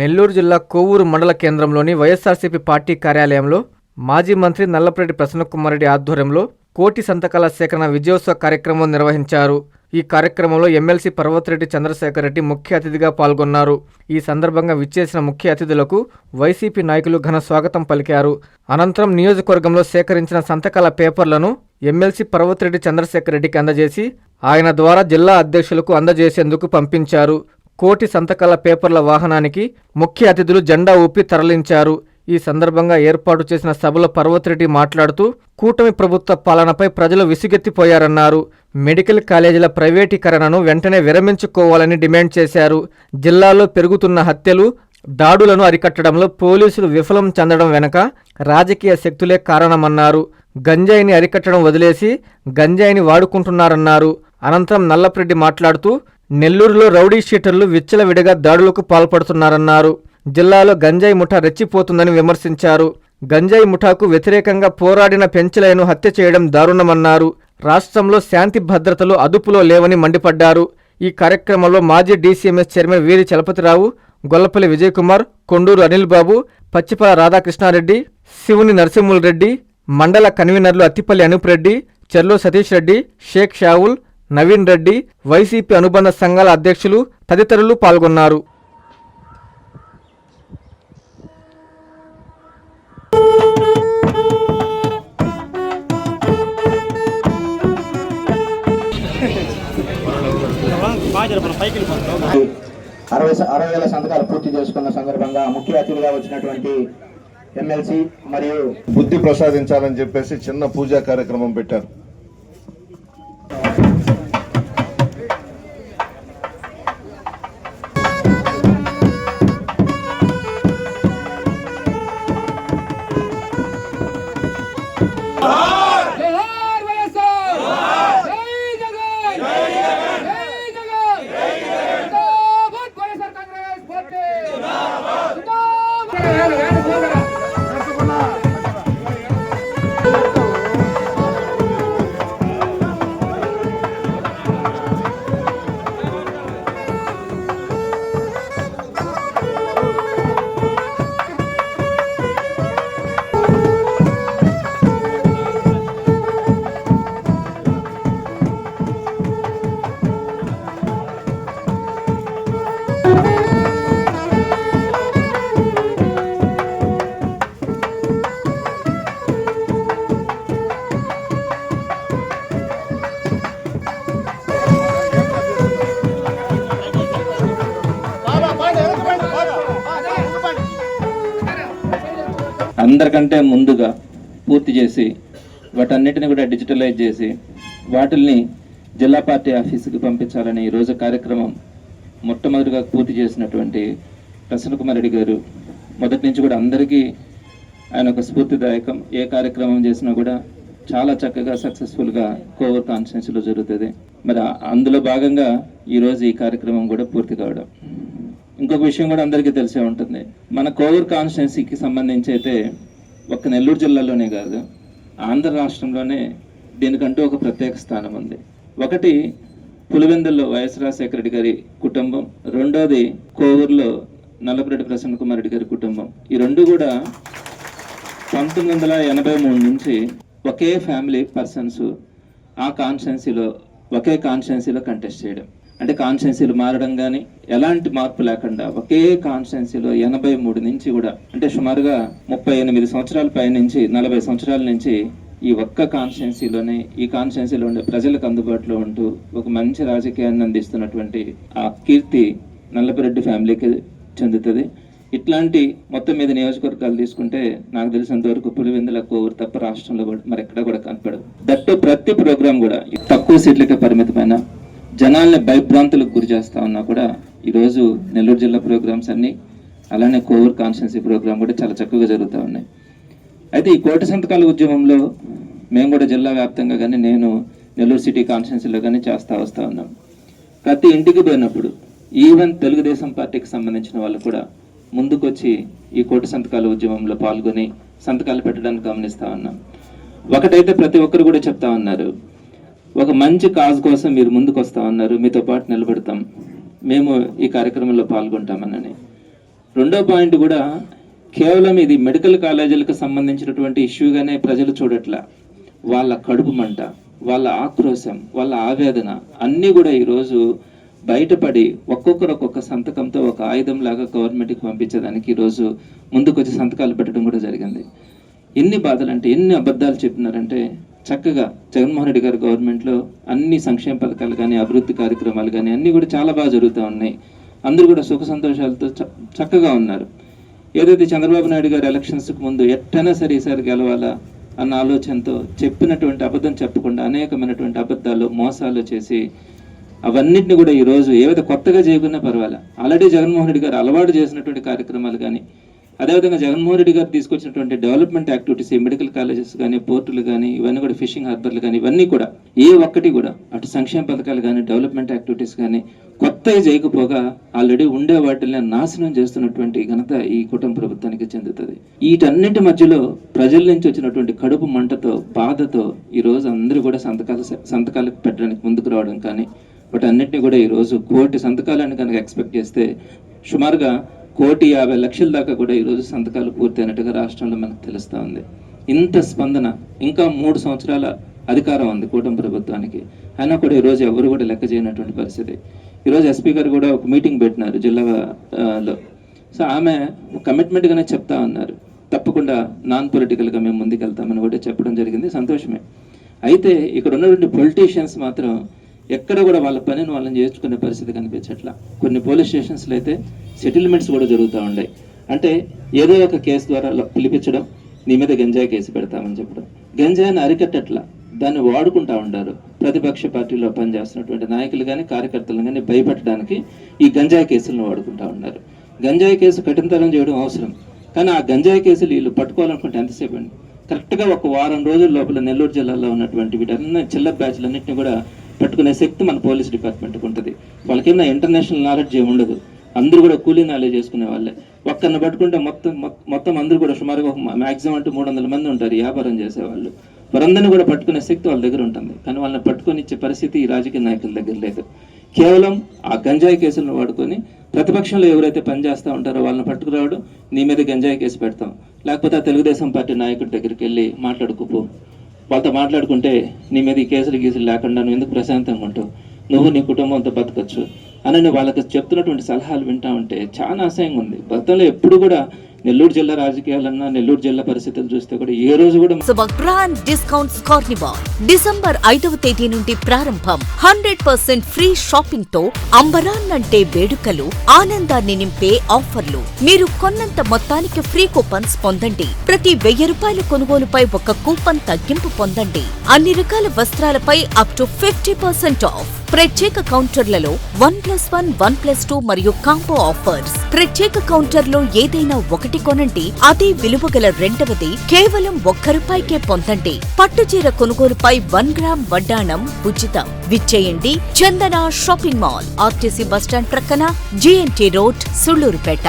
నెల్లూరు జిల్లా కోవూరు మండల కేంద్రంలోని వైఎస్ఆర్సీపీ పార్టీ కార్యాలయంలో మాజీ మంత్రి నల్లపరెడ్డి ప్రసన్నకుమారెడ్డి ఆధ్వర్యంలో కోటి సంతకాల సేకరణ విజయోత్సవ కార్యక్రమం నిర్వహించారు. ఈ కార్యక్రమంలో ఎమ్మెల్సీ పర్వతరెడ్డి చంద్రశేఖర్ రెడ్డి ముఖ్య అతిథిగా పాల్గొన్నారు. ఈ సందర్భంగా విచ్చేసిన ముఖ్య అతిథులకు వైసీపీ నాయకులు ఘన స్వాగతం పలికారు. అనంతరం నియోజకవర్గంలో సేకరించిన సంతకాల పేపర్లను ఎమ్మెల్సీ పర్వతరెడ్డి చంద్రశేఖర్ రెడ్డికి అందజేసి ఆయన ద్వారా జిల్లా అధ్యక్షులకు అందజేసేందుకు పంపించారు. కోటి సంతకాల పేపర్ల వాహనానికి ముఖ్య అతిథులు జెండా ఊపి తరలించారు. ఈ సందర్భంగా ఏర్పాటు చేసిన సభలో పర్వతిరెడ్డి మాట్లాడుతూ కూటమి ప్రభుత్వ పాలనపై ప్రజలు విసుగెత్తిపోయారన్నారు. మెడికల్ కాలేజీల ప్రైవేటీకరణను వెంటనే విరమించుకోవాలని డిమాండ్ చేశారు. జిల్లాలో పెరుగుతున్న హత్యలు దాడులను అరికట్టడంలో పోలీసులు విఫలం చెందడం వెనక రాజకీయ శక్తులే కారణమన్నారు. గంజాయిని అరికట్టడం వదిలేసి గంజాయిని వాడుకుంటున్నారన్నారు. అనంతరం నల్లప్రెడ్డి మాట్లాడుతూ నెల్లూరులో రౌడీ షీటర్లు విచ్చలవిడిగా దాడులకు పాల్పడుతున్నారన్నారు. జిల్లాలో గంజాయి ముఠా రెచ్చిపోతుందని విమర్శించారు. గంజాయి ముఠాకు వ్యతిరేకంగా పోరాడిన పెంచలను హత్య చేయడం దారుణమన్నారు. రాష్ట్రంలో శాంతి భద్రతలు అదుపులో లేవని మండిపడ్డారు. ఈ కార్యక్రమంలో మాజీ డీసీఎంఎస్ చైర్మన్ వీరి చలపతిరావు గొల్లపల్లి విజయకుమార్ కొండూరు అనిల్ బాబు పచ్చిపల రాధాకృష్ణారెడ్డి శివుని నరసింహుల్ రెడ్డి మండల కన్వీనర్లు అత్తిపల్లి అనూప్ రెడ్డి చెర్లో సతీష్ రెడ్డి షేక్ షావుల్ నవీన్ రెడ్డి వైసీపీ అనుబంధ సంఘాల అధ్యక్షులు తదితరులు పాల్గొన్నారు. అరవై అరవై వేల సంతకాలు పూర్తి చేసుకున్న సందర్భంగా ముఖ్య అతిథిగా వచ్చినటువంటి ఎమ్మెల్సీ మరియు బుద్ధి ప్రసాదించాలని చెప్పేసి చిన్న పూజా కార్యక్రమం పెట్టారు. Obrigado. అందరికంటే ముందుగా పూర్తి చేసి వాటన్నిటిని కూడా డిజిటలైజ్ చేసి వాటిల్ని జిల్లా పార్టీ ఆఫీసుకి పంపించాలని ఈరోజు కార్యక్రమం మొట్టమొదటిగా పూర్తి చేసినటువంటి ప్రసన్న కుమార్ రెడ్డి గారు మొదటి నుంచి కూడా అందరికీ ఆయన ఒక స్ఫూర్తిదాయకం. ఏ కార్యక్రమం చేసినా కూడా చాలా చక్కగా సక్సెస్ఫుల్గా కోవర్ కాన్స్టిట్యున్సీలో జరుగుతుంది. మరి అందులో భాగంగా ఈరోజు ఈ కార్యక్రమం కూడా పూర్తి కావడం. ఇంకొక విషయం కూడా అందరికీ తెలిసే ఉంటుంది. మన కోవూరు కాన్స్టిట్యున్సీకి సంబంధించి అయితే ఒక్క నెల్లూరు జిల్లాలోనే కాదు ఆంధ్ర రాష్ట్రంలోనే దీనికంటూ ఒక ప్రత్యేక స్థానం ఉంది. ఒకటి పులివెందుల్లో వైఎస్ రాజశేఖర రెడ్డి గారి కుటుంబం రెండోది కోవూరులో నల్లపరెడ్డి ప్రసన్న కుమార్ రెడ్డి గారి కుటుంబం. ఈ రెండు కూడా పంతొమ్మిది వందల ఎనభై మూడు నుంచి ఒకే ఫ్యామిలీ పర్సన్స్ ఆ కాన్స్టిట్యున్సీలో ఒకే కాన్స్టిట్యున్సీలో కంటెస్ట్ చేయడం. అంటే కాన్స్టిట్యున్సీలు మారడం కానీ ఎలాంటి మార్పు లేకుండా ఒకే కాన్స్టిట్యున్సీలో ఎనభై మూడు నుంచి కూడా అంటే సుమారుగా ముప్పై ఎనిమిది సంవత్సరాల పై నుంచి నలభై సంవత్సరాల నుంచి ఈ ఒక్క కాన్స్టిట్యున్సీలోనే ఈ కాన్స్టిట్యున్సీలో ఉండే ప్రజలకు అందుబాటులో ఉంటూ ఒక మంచి రాజకీయాన్ని అందిస్తున్నటువంటి ఆ కీర్తి నల్లపరెడ్డి ఫ్యామిలీకి చెందుతుంది. ఇట్లాంటి మొత్తం మీద నియోజకవర్గాలు తీసుకుంటే నాకు తెలిసినంత వరకు పులివెందుల కోవూరు తప్ప రాష్ట్రంలో కూడా మరి ఎక్కడ కూడా కనపడదు దట్టు ప్రతి ప్రోగ్రాం కూడా తక్కువ సీట్లకే పరిమితమైన జనాల్ని భయభ్రాంతులకు గురి చేస్తా ఉన్నా కూడా ఈరోజు నెల్లూరు జిల్లా ప్రోగ్రామ్స్ అన్నీ అలానే కోవూరు కాన్స్టిట్యున్సీ ప్రోగ్రామ్ కూడా చాలా చక్కగా జరుగుతూ ఉన్నాయి. అయితే ఈ కోట సంతకాల ఉద్యమంలో మేము కూడా జిల్లా వ్యాప్తంగా కానీ నేను నెల్లూరు సిటీ కాన్స్టిట్యున్సీలో కానీ చేస్తూ వస్తూ ఉన్నాం. ప్రతి ఇంటికి పోయినప్పుడు ఈవెన్ తెలుగుదేశం పార్టీకి సంబంధించిన వాళ్ళు కూడా ముందుకొచ్చి ఈ కోట సంతకాల ఉద్యమంలో పాల్గొని సంతకాలు పెట్టడానికి గమనిస్తూ ఉన్నాం. ఒకటైతే ప్రతి ఒక్కరు కూడా చెప్తా ఉన్నారు ఒక మంచి కాజ్ కోసం మీరు ముందుకు వస్తా ఉన్నారు. మీతో పాటు నిలబడతాం. మేము ఈ కార్యక్రమంలో పాల్గొంటామనని. రెండో పాయింట్ కూడా కేవలం ఇది మెడికల్ కాలేజీలకు సంబంధించినటువంటి ఇష్యూగానే ప్రజలు చూడట్లా. వాళ్ళ కడుపు మంట వాళ్ళ ఆక్రోశం వాళ్ళ ఆవేదన అన్నీ కూడా ఈరోజు బయటపడి ఒక్కొక్కరు ఒక్కొక్క సంతకంతో ఒక ఆయుధం లాగా గవర్నమెంట్కి పంపించడానికి ఈరోజు ముందుకొచ్చి సంతకాలు పెట్టడం కూడా జరిగింది. ఎన్ని బాధలు అంటే ఎన్ని అబద్ధాలు చెప్పినారంటే చక్కగా జగన్మోహన్ రెడ్డి గారి గవర్నమెంట్లో అన్ని సంక్షేమ పథకాలు కానీ అభివృద్ధి కార్యక్రమాలు కానీ అన్నీ కూడా చాలా బాగా జరుగుతూ ఉన్నాయి. అందరూ కూడా సుఖ సంతోషాలతో చ- చక్కగా ఉన్నారు. ఏదైతే చంద్రబాబు నాయుడు గారు ఎలక్షన్స్కి ముందు ఎట్టైనా సరే ఈసారి గెలవాలా అన్న ఆలోచనతో చెప్పినటువంటి అబద్ధం చెప్పకుండా అనేకమైనటువంటి అబద్ధాలు మోసాలు చేసి అవన్నిటిని కూడా ఈరోజు ఏవైతే కొత్తగా చేయకున్నా పర్వాలే. ఆల్రెడీ జగన్మోహన్ రెడ్డి గారు అలవాటు చేసినటువంటి కార్యక్రమాలు కానీ అదేవిధంగా జగన్మోహన్ రెడ్డి గారు తీసుకొచ్చినటువంటి డెవలప్మెంట్ యాక్టివిటీస్ ఈ మెడికల్ కాలేజెస్ కానీ పోర్టులు కానీ ఇవన్నీ కూడా ఫిషింగ్ హార్బర్లు కానీ ఇవన్నీ కూడా ఏ ఒక్కటి కూడా అటు సంక్షేమ పథకాలు కానీ డెవలప్మెంట్ యాక్టివిటీస్ కానీ కొత్తవి చేయకపోగా ఆల్రెడీ ఉండే వాటిని నాశనం చేస్తున్నటువంటి ఘనత ఈ కుటుంబ ప్రభుత్వానికి చెందుతుంది. వీటన్నిటి మధ్యలో ప్రజల నుంచి వచ్చినటువంటి కడుపు మంటతో బాధతో ఈ రోజు అందరూ కూడా సంతకాలు సంతకాలకు పెట్టడానికి ముందుకు రావడం కానీ వాటన్నిటిని కూడా ఈరోజు కోటి సంతకాలను కనుక ఎక్స్పెక్ట్ చేస్తే సుమారుగా కోటి యాభై లక్షల దాకా కూడా ఈరోజు సంతకాలు పూర్తయినట్టుగా రాష్ట్రంలో మనకు తెలుస్తూ ఉంది. ఇంత స్పందన ఇంకా మూడు సంవత్సరాల అధికారం ఉంది కూటమి ప్రభుత్వానికి. అయినా కూడా ఈరోజు ఎవరు కూడా లెక్క చేయనటువంటి పరిస్థితి. ఈరోజు ఎస్పీ గారు కూడా ఒక మీటింగ్ పెట్టినారు జిల్లా లో. సో ఆమె కమిట్మెంట్గానే చెప్తా ఉన్నారు. తప్పకుండా నాన్ పొలిటికల్గా మేము ముందుకెళ్తామని కూడా చెప్పడం జరిగింది. సంతోషమే. అయితే ఇక్కడ ఉన్నటువంటి పొలిటీషియన్స్ మాత్రం ఎక్కడ కూడా వాళ్ళ పనిని వాళ్ళని చేర్చుకునే పరిస్థితి కనిపించట్లా. కొన్ని పోలీస్ స్టేషన్స్లో అయితే సెటిల్మెంట్స్ కూడా జరుగుతూ ఉన్నాయి అంటే ఏదో ఒక కేసు ద్వారా పిలిపించడం నీ మీద గంజాయి కేసు పెడతామని చెప్పడం. గంజాయిని అరికట్టట్లా. దాన్ని వాడుకుంటా ఉంటారు ప్రతిపక్ష పార్టీలో పనిచేస్తున్నటువంటి నాయకులు కానీ కార్యకర్తలు కానీ భయపెట్టడానికి ఈ గంజాయి కేసులను వాడుకుంటా ఉన్నారు. గంజాయి కేసు కఠినతరం చేయడం అవసరం. కానీ ఆ గంజాయి కేసులు వీళ్ళు పట్టుకోవాలనుకుంటే ఎంతసేపు అండి? కరెక్ట్గా ఒక వారం రోజుల లోపల నెల్లూరు జిల్లాలో ఉన్నటువంటి వీటన్ని చిల్లర బ్యాచ్లన్నింటినీ కూడా పట్టుకునే శక్తి మన పోలీస్ డిపార్ట్మెంట్కి ఉంటుంది. వాళ్ళకేమైనా ఇంటర్నేషనల్ నాలెడ్జ్ ఉండదు. అందరూ కూడా కూలీ నాలెడ్జ్ చేసుకునే వాళ్ళే. ఒక్కరిని పట్టుకుంటే మొత్తం మొత్తం అందరూ కూడా సుమారుగా ఒక మాక్సిమం అంటే మూడు వందల మంది ఉంటారు వ్యాపారం చేసేవాళ్ళు. వారందరినీ కూడా పట్టుకునే శక్తి వాళ్ళ దగ్గర ఉంటుంది. కానీ వాళ్ళని పట్టుకొని ఇచ్చే పరిస్థితి ఈ రాజకీయ నాయకుల దగ్గర లేదు. కేవలం ఆ గంజాయి కేసులను వాడుకొని ప్రతిపక్షంలో ఎవరైతే పనిచేస్తూ ఉంటారో వాళ్ళని పట్టుకురావడం నీ మీద గంజాయి కేసు పెడతాం. లేకపోతే ఆ తెలుగుదేశం పార్టీ నాయకుడి దగ్గరికి వెళ్ళి మాట్లాడుకోపో. వాళ్ళతో మాట్లాడుకుంటే నీ మీద ఈ కేసులు గీసులు లేకుండా నువ్వు ఎందుకు ప్రశాంతంగా ఉంటావు? నువ్వు నీ కుటుంబంతో బతకచ్చు. అని వాళ్ళకి చెప్తున్నటువంటి సలహాలు వింటా ఉంటే చాలా అసహ్యంగా ఉంది. గతంలో ఎప్పుడు కూడా నెల్లూరు జిల్లా రాజకీయాలన్నా నెల్లూరు జిల్లా పరిస్థితులు చూస్తే కూడా ఏ రోజు కూడా సభ గ్రాండ్ డిస్కౌంట్స్ కార్నివాల్ డిసెంబర్ ఐదవ తేదీ నుండి ప్రారంభం. హండ్రెడ్ పర్సెంట్ ఫ్రీ షాపింగ్తో అంబరాన్నంటే వేడుకలు ఆనందాన్ని నింపే ఆఫర్లు. మీరు కొన్నంత మొత్తానికి ఫ్రీ కూపన్స్ పొందండి. ప్రతి వెయ్యి రూపాయల కొనుగోలుపై ఒక కూపన్ తగ్గింపు పొందండి. అన్ని రకాల వస్త్రాలపై up to fifty percent off ప్రత్యేక కౌంటర్లలో one plus one one plus two మరియు కాంబో ఆఫర్స్. ప్రత్యేక కౌంటర్లో ఏదైనా ఒకటి కొనండి అదే విలువ గల రెండవది కేవలం ఒక్క రూపాయికే పొందండి. పట్టుచీర కొనుగోలుపై వన్ గ్రామ్ వడ్డాణం ఉచితం. విచ్చేయండి Chandana shopping mall RTC bus stand ప్రక్కన జిఎన్టీ రోడ్ సుళ్ళూరుపేట